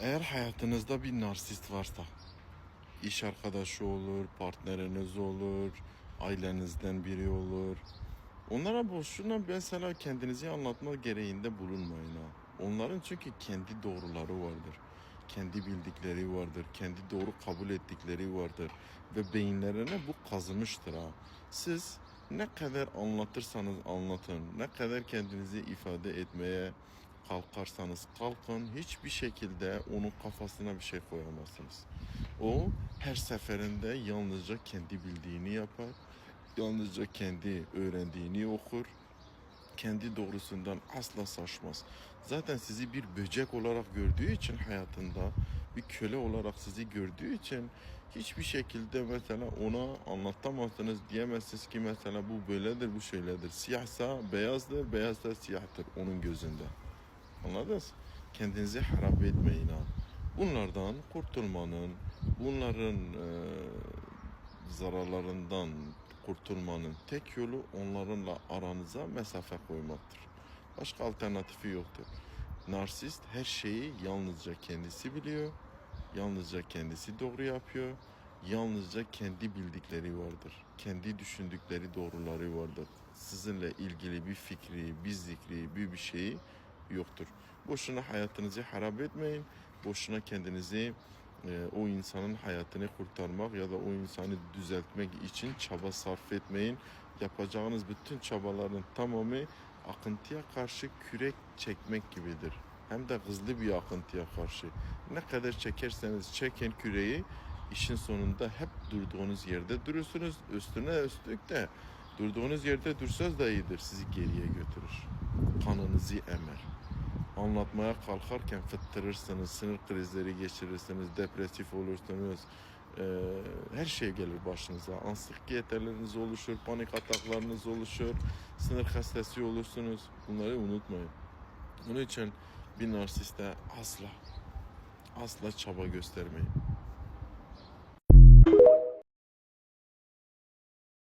Eğer hayatınızda bir narsist varsa, iş arkadaşı olur, partneriniz olur, ailenizden biri olur. Onlara boşuna mesela kendinizi anlatma gereğinde bulunmayın ha. Onların çünkü kendi doğruları vardır. Kendi bildikleri vardır. Kendi doğru kabul ettikleri vardır. Ve beyinlerine bu kazımıştır ha. Siz ne kadar anlatırsanız anlatın, ne kadar kendinizi ifade etmeye kalkarsanız kalkın hiçbir şekilde onun kafasına bir şey koyamazsınız. O her seferinde yalnızca kendi bildiğini yapar. Yalnızca kendi öğrendiğini okur. Kendi doğrusundan asla saçmaz. Zaten sizi bir böcek olarak gördüğü için hayatında bir köle olarak sizi gördüğü için hiçbir şekilde mesela ona anlatamazsınız diyemezsiniz ki mesela bu böyledir bu şöyledir. Siyahsa beyazdır, beyazsa siyahtır onun gözünde. Anladınız? Kendinizi harap etmeyin. Bunlardan kurtulmanın, bunların e, zararlarından kurtulmanın tek yolu onlarınla aranıza mesafe koymaktır. Başka alternatifi yoktur. Narsist her şeyi yalnızca kendisi biliyor, yalnızca kendisi doğru yapıyor, yalnızca kendi bildikleri vardır. Kendi düşündükleri doğruları vardır. Sizinle ilgili bir fikri, bir zikri, bir bir şeyi yoktur. Boşuna hayatınızı harap etmeyin. Boşuna kendinizi e, o insanın hayatını kurtarmak ya da o insanı düzeltmek için çaba sarf etmeyin. Yapacağınız bütün çabaların tamamı akıntıya karşı kürek çekmek gibidir. Hem de hızlı bir akıntıya karşı. Ne kadar çekerseniz çekin küreği işin sonunda hep durduğunuz yerde durursunuz. Üstüne üstlük de durduğunuz yerde dursanız da iyidir. Sizi geriye götürür. Kanınızı emer anlatmaya kalkarken fıttırırsınız, sinir krizleri geçirirsiniz, depresif olursunuz. Ee, her şey gelir başınıza. Anksiyeteleriniz oluşur, panik ataklarınız oluşur, sinir hastası olursunuz. Bunları unutmayın. Bunun için bir narsiste asla, asla çaba göstermeyin.